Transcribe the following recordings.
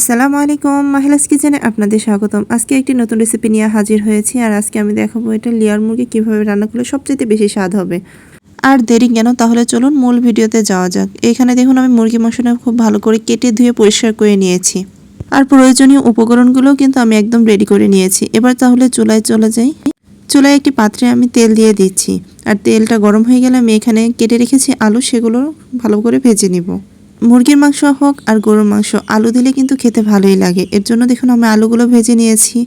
আসসালামু আলাইকুম। মাহিলাস কিচেনে আপনাদের স্বাগতম। আজকে একটি নতুন রেসিপি নিয়ে হাজির হয়েছি আর আজকে আমি দেখাবো এটা লেয়ার মুরগি কীভাবে রান্না করলে সবচেয়ে বেশি স্বাদ হবে। আর দেরি কেন? তাহলে চলুন মূল ভিডিওতে যাওয়া যাক। এখানে দেখুন আমি মুরগি মাংসটা খুব ভালো করে কেটে ধুয়ে পরিষ্কার করে নিয়েছি। আর প্রয়োজনীয় উপকরণগুলোও কিন্তু আমি একদম রেডি করে নিয়েছি। এবার তাহলে চুলায় চলে যাই। চুলায় একটি পাত্রে আমি তেল দিয়ে দিচ্ছি। আর তেলটা গরম হয়ে গেলে আমি এখানে কেটে রেখেছি আলু, সেগুলো ভালো করে ভেজে নিব। মুরগির মাংস হোক আর গরুর মাংস, আলু দিলে কিন্তু খেতে ভালোই লাগে। এর জন্য দেখুন আমি আলুগুলো ভেজে নিয়েছি।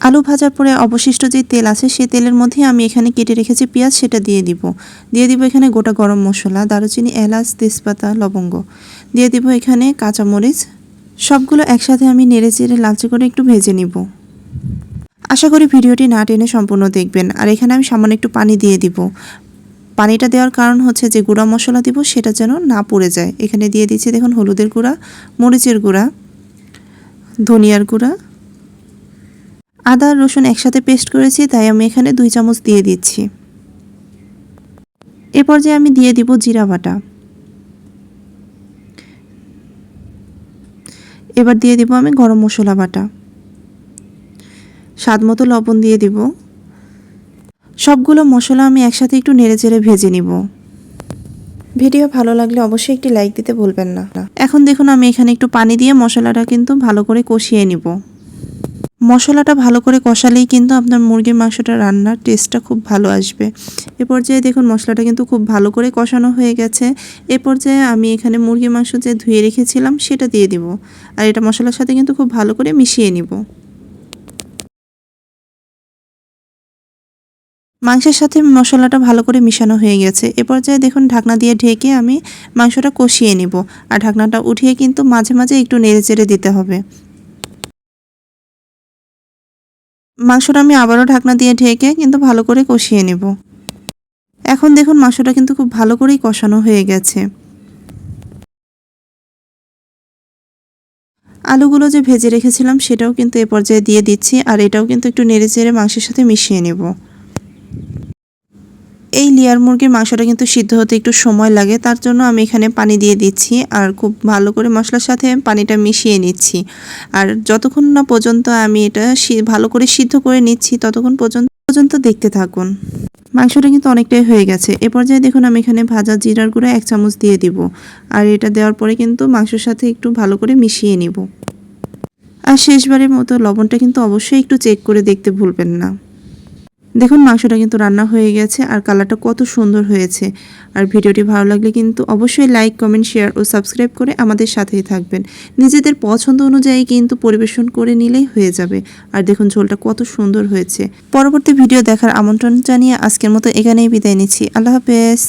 আলু ভাজার পরে অবশিষ্ট যে তেল আছে, সেই তেলের মধ্যে আমি এখানে কেটে রেখেছি পেঁয়াজ, সেটা দিয়ে দিব। দিয়ে দিব এখানে গোটা গরম মশলা, দারুচিনি, এলাচ, তেজপাতা, লবঙ্গ। দিয়ে দিব এখানে কাঁচামরিচ। সবগুলো একসাথে আমি নেড়ে চেড়ে লালচে করে একটু ভেজে নিব। আশা করি ভিডিওটি না টেনে সম্পূর্ণ দেখবেন। আর এখানে আমি সামান্য একটু পানি দিয়ে দিব। পানিটা দেওয়ার কারণ হচ্ছে যে গুঁড়া মশলা দিব, সেটা যেন না পড়ে যায়। এখানে দিয়ে দিচ্ছি দেখুন হলুদের গুঁড়া, মরিচের গুঁড়া, ধনিয়ার গুঁড়া। আদা, রসুন একসাথে পেস্ট করেছি, তাই আমি এখানে দুই চামচ দিয়ে দিচ্ছি। এ পর্যায়ে আমি দিয়ে দিব জিরা বাটা। এবার দিয়ে দিব আমি গরম মশলা বাটা। স্বাদ মতো লবণ দিয়ে দিব। সবগুলো মশলা আমি একসাথে একটু নেড়ে চেড়ে ভেজে নিব। ভিডিও ভালো লাগলে অবশ্যই একটি লাইক দিতে ভুলবেন না। এখন দেখুন আমি এখানে একটু পানি দিয়ে মশলাটা কিন্তু ভালো করে কষিয়ে নিব। মশলাটা ভালো করে কষালেই কিন্তু আপনার মুরগির মাংসটা রান্নার টেস্টটা খুব ভালো আসবে। এ পর্যায়ে দেখুন মশলাটা কিন্তু খুব ভালো করে কষানো হয়ে গেছে। এ পর্যায়ে আমি এখানে মুরগির মাংস যে ধুয়ে রেখেছিলাম সেটা দিয়ে দিব। আর এটা মশলার সাথে কিন্তু খুব ভালো করে মিশিয়ে নিব। মাংসের সাথে মশলাটা ভালো করে মিশানো হয়ে গেছে। এ পর্যায়ে দেখুন ঢাকনা দিয়ে ঢেকে আমি মাংসটা কষিয়ে নিব। আর ঢাকনাটা উঠিয়ে কিন্তু মাঝে মাঝে একটু নেড়ে চেড়ে দিতে হবে। মাংসটা আমি আবারও ঢাকনা দিয়ে ঢেকে কিন্তু ভালো করে কষিয়ে নেব। এখন দেখুন মাংসটা কিন্তু খুব ভালো করেই কষানো হয়ে গেছে। আলুগুলো যে ভেজে রেখেছিলাম সেটাও কিন্তু এ পর্যায়ে দিয়ে দিচ্ছি। আর এটাও কিন্তু একটু নেড়ে চেড়ে মাংসের সাথে মিশিয়ে নেব। এই লেয়ার মুরগির মাংসটা কিন্তু সিদ্ধ হতে একটু সময় লাগে, তার জন্য আমি এখানে পানি দিয়ে দিচ্ছি আর খুব ভালো করে মশলার সাথে পানিটা মিশিয়ে নিচ্ছি। আর যতক্ষণ না পর্যন্ত আমি এটা ভালো করে সিদ্ধ করে নিচ্ছি, ততক্ষণ পর্যন্ত পর্যন্ত দেখতে থাকুন। মাংসটা কিন্তু অনেকটাই হয়ে গেছে। এ পর্যায়ে দেখুন আমি এখানে ভাজা জিরার গুঁড়ো এক চামচ দিয়ে দিব। আর এটা দেওয়ার পরে কিন্তু মাংসের সাথে একটু ভালো করে মিশিয়ে নিব। আর শেষবারের মতো লবণটা কিন্তু অবশ্যই একটু চেক করে দেখতে ভুলবেন না। দেখুন, মাংসটা কিন্তু রান্না হয়ে গেছে আর কালারটা কত সুন্দর হয়েছে। আর ভিডিওটি ভালো লাগলে কিন্তু অবশ্যই লাইক কমেন্ট শেয়ার ও সাবস্ক্রাইব করে আমাদের সাথেই থাকবেন। নিজেদের পছন্দ অনুযায়ী কিন্তু পরিবেশন করে নিলেই হয়ে যাবে। আর দেখুন, ঝোলটা কত সুন্দর হয়েছে। পরবর্তী ভিডিও দেখার আমন্ত্রণ জানিয়ে আজকের মতো এখানেই বিদায় নিচ্ছি। আল্লাহ হাফেজ।